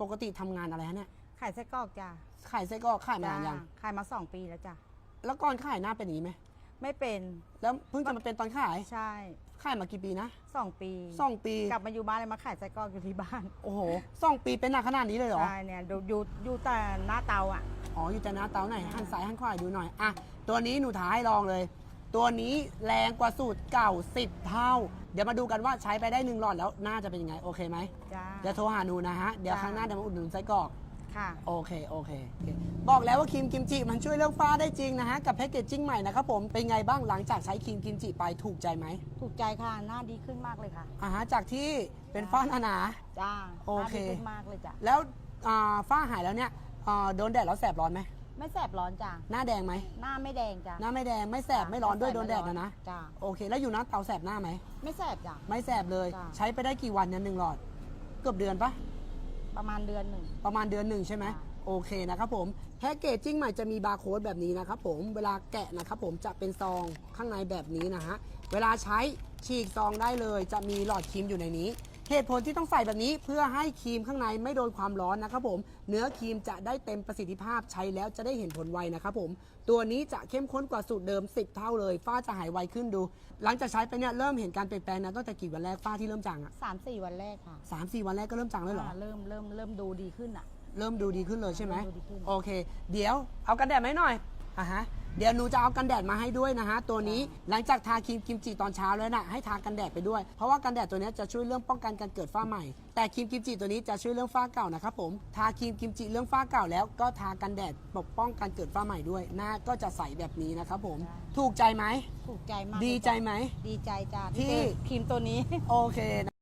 ปกติทำงานอะไรฮะเนี่ยขายไส้กรอกจ้ะขายไส้กรอกขายมาจ้านานยังขายมาสองปีแล้วจ้ะแล้วก่อนขายหน้าเป็นอย่างนี้ไหมไม่เป็นแล้วเพิ่งจะมาเป็นตอนขายใช่ขายมากี่ปีนะสองปีสองปีกลับมาอยู่บ้านเลยมาขายไส้กรอกอยู่ที่บ้านโอ้โหสองปีเป็นหนักขนาดนี้เลยเหรอ ใช่เนี่ยดูอยู่อยู่แต่หน้าเตาอะ อ๋ออยู่แต่หน้าเตาไหนหันซ้ายหันขวาดูหน่อย อะ ตัวนี้หนูท้าให้ลองเลย ตัวนี้แรงกว่าสูตรเก่า 10 เท่า เดี๋ยวมาดูกันว่าใช้ไปได้หนึ่งหลอดแล้วน่าจะเป็นยังไง โอเคไหมจ้า เดี๋ยวโทรหาหนูนะฮะ เดี๋ยวจ้า ครั้งหน้าเดี๋ยวมาอุดหนุนไส้กรอก ค่ะ โอเค โอเคโอเค บอกแล้วว่าครีมกิมจิมันช่วยเรื่องฝ้าได้จริงนะฮะ กับแพคเกจจิ้งใหม่นะครับผม เป็นไงบ้างหลังจากใช้ครีมกิมจิไปถูกใจไหมถูกใจค่ะ หน้าดีขึ้นมากเลยค่ะ อ่าฮะจากที่เป็นฝ้าหนา จ้าโอเค หน้าดีขึ้นมากเลยจ้ะ ๆแล้วอ่าฝ้าหายแล้วเนี่ยอ่าโดนแดดแล้วแสบร้อนไหม ไม่แสบร้อนจ้ะหน้าแดงไหมหน้าไม่แดงจ้ะหน้าไม่แดงไม่แสบไม่ร้อนด้วยโดนแดดนะนะจ้าโอเค แล้วอยู่หน้าเตาแสบหน้าไหมไม่แสบจ้ะไม่แสบเลยจ้ะใช้ไปได้กี่วันเนี่ยหนึ่งหลอด เกือบเดือนปะประมาณเดือนหนึ่งประมาณเดือนหนึ่งใช่ไหมจ้ะโอเคนะครับผมแพ็กเกจจิ้งใหม่จะมีบาร์โค้ดแบบนี้นะครับผมเวลาแกะนะครับผมจะเป็นซองข้างในแบบนี้นะฮะเวลาใช้ฉีกซองได้เลย จะมีหลอดครีมอยู่ในนี้ เหตุผลที่ต้องใส่แบบนี้เพื่อให้ครีมข้างในไม่โดนความร้อนนะครับผม เนื้อครีมจะได้เต็มประสิทธิภาพใช้แล้วจะได้เห็นผลไวนะครับผม ตัวนี้จะเข้มข้นกว่าสูตรเดิม 10 เท่าเลย ฝ้าจะหายไวขึ้นดู หลังจากใช้ไปเนี่ยเริ่มเห็นการเปลี่ยนแปลงนะตั้งแต่กี่วันแรกฝ้าที่เริ่มจางอะสามสี่วันแรกค่ะสามสี่วันแรกก็เริ่มจางแล้วเหรออ่าเริ่มเริ่มเริ่มดูดีขึ้นอะ เริ่มดูดีขึ้นเลยใช่ไหมเริ่มดูดีขึ้น โอเค เดี๋ยวเอากันแดดไหมาให้หน่อยอะฮะ เดี๋ยวหนูจะเอากันแดดมาให้ด้วยนะฮะตัวนี้หลังจากทาครีมกิมจิตอนเช้าแล้วนะให้ทากันแดดไปด้วย เพราะว่ากันแดดตัวเนี้ยจะช่วยเรื่องป้องกันการเกิดฝ้าใหม่ แต่ครีมกิมจิตัวนี้จะช่วยเรื่องฝ้าเก่านะครับผมทาครีมกิมจิเรื่องฝ้าเก่าแล้วก็ทากันแดดปกป้องการเกิดฝ้าใหม่ด้วย หน้าก็จะใสแบบนี้นะครับผมถูกใจไหมถูกใจมากดีเลยใจไหมดีใจจ้าที่ที่ได้ครีมตัวนี้ โอเค